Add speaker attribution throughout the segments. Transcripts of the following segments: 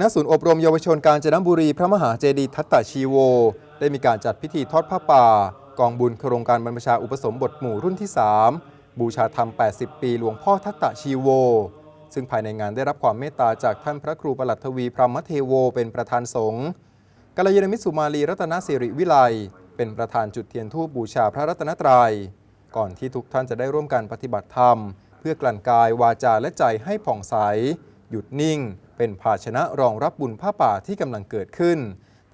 Speaker 1: ณศูนย์อบรมเยาวชนกาญจนบุรีพระมหาเจดีย์ทัตตชีโว ได้มีการจัดพิธีทอดผ้าป่า กองบุญโครงการบรรพชาอุปสมบทหมู่รุ่นที่ 3 บูชาธรรม 80 ปีหลวงพ่อทัตตชีโว ซึ่งภายในงานได้รับความเมตตาจากท่านพระครูประหลัดทวีพรหมเทโว เป็นประธานสงฆ์กัลยาณมิตรสุมาลีรัตนสิริวิไลเป็นประธานจุดเทียนธูปบูชาพระรัตนตรัย ก่อนที่ทุกท่านจะได้ร่วมกันปฏิบัติธรรม เพื่อกลั่นกายวาจาและใจให้ผ่องใส หยุดนิ่ง เป็นภาชนะรองรับบุญผ้าป่าที่กำลังเกิดขึ้น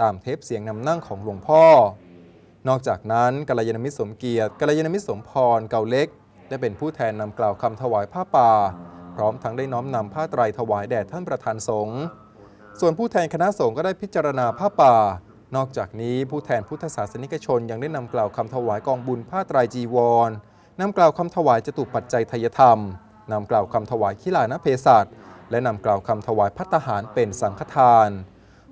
Speaker 1: ตามเทปเสียงนำนั่งของหลวงพ่อ นอกจากนั้นกัลยาณมิตรสมเกียรติกัลยาณมิตรสมพรเก่าเล็ก ได้เป็นผู้แทนนำกล่าวคำถวายผ้าป่า พร้อมทั้งได้น้อมนำผ้าไตรถวายแด่ท่านประธานสงฆ์ส่วนผู้แทนคณะสงฆ์ก็ได้พิจารณาผ้าป่า นอกจากนี้ผู้แทนพุทธศาสนิกชนยังได้นำกล่าวคำถวายกองบุญผ้าไตรจีวรนำกล่าวคำถวายจตุปัจจัยทยธรรมนำกล่าวคำถวายขิลานเพศัต และนำกล่าวคำถวายพัตตาหารเป็นสังฆทาน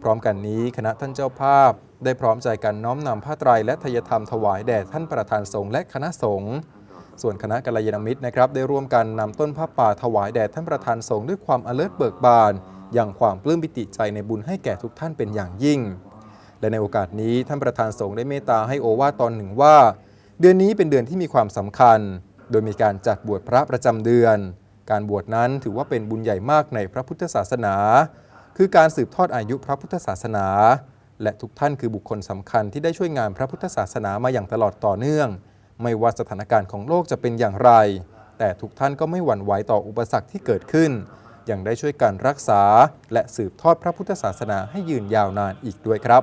Speaker 1: พร้อมกันนี้คณะท่านเจ้าภาพ ได้พร้อมใจกันน้อมนำผ้าไตรและทยธรรมถวายแด่ท่านประธานสงฆ์และคณะสงฆ์ส่วนคณะกัลยาณมิตรนะครับได้ร่วมกันนำต้นผ้าป่าถวายแด่ท่านประธานสงฆ์ด้วยความอเลิศเบิกบาน อย่างความปลื้มปิติใจในบุญให้แก่ทุกท่านเป็นอย่างยิ่ง และในโอกาสนี้ท่านประธานสงฆ์ได้เมตตาให้โอวาทตอนหนึ่งว่า เดือนนี้เป็นเดือนที่มีความสำคัญ โดยมีการจัดบวชพระประจำเดือน การบวชนั้นถือว่าเป็นบุญใหญ่มากในพระพุทธศาสนา คือการสืบทอดอายุพระพุทธศาสนา และทุกท่านคือบุคคลสำคัญที่ได้ช่วยงานพระพุทธศาสนามาอย่างตลอดต่อเนื่อง ไม่ว่าสถานการณ์ของโลกจะเป็นอย่างไร แต่ทุกท่านก็ไม่หวั่นไหวต่ออุปสรรคที่เกิดขึ้น ยังได้ช่วยกันรักษา และสืบทอดพระพุทธศาสนาให้ยืนยาวนานอีกด้วยครับ